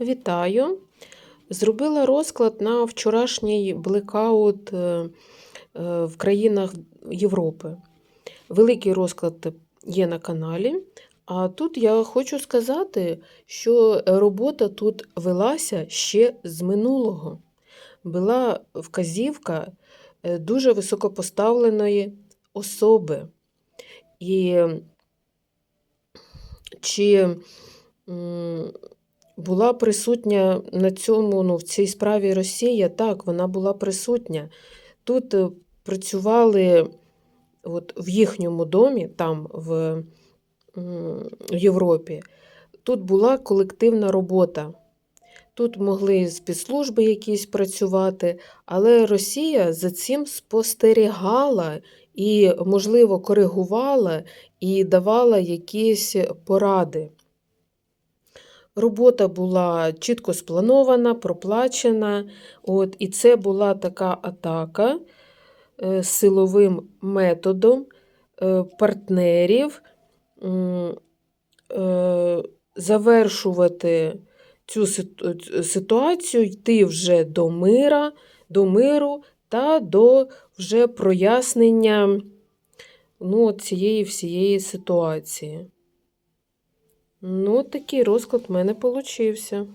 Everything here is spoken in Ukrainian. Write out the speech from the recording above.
Вітаю! Зробила розклад на вчорашній блекаут е, е, в країнах Європи. Великий розклад є на каналі. А тут я хочу сказати, що робота тут велася ще з минулого. Була вказівка е, дуже високопоставленої особи. І чи була присутня на цьому, ну, в цій справі Росія? Так, вона була присутня. Тут е, працювали от, в їхньому домі, там в, Європі. Тут була колективна робота. Тут могли спецслужби якісь працювати, але Росія за цим спостерігала і, можливо, коригувала і давала якісь поради. Робота була чітко спланована, проплачена. От, і це була така атака е, силовим методом е, партнерів е, завершувати цю ситуацію, йти вже до мира, до миру та до вже прояснення ну, цієї всієї ситуації. Ну, такий розклад в мене получився.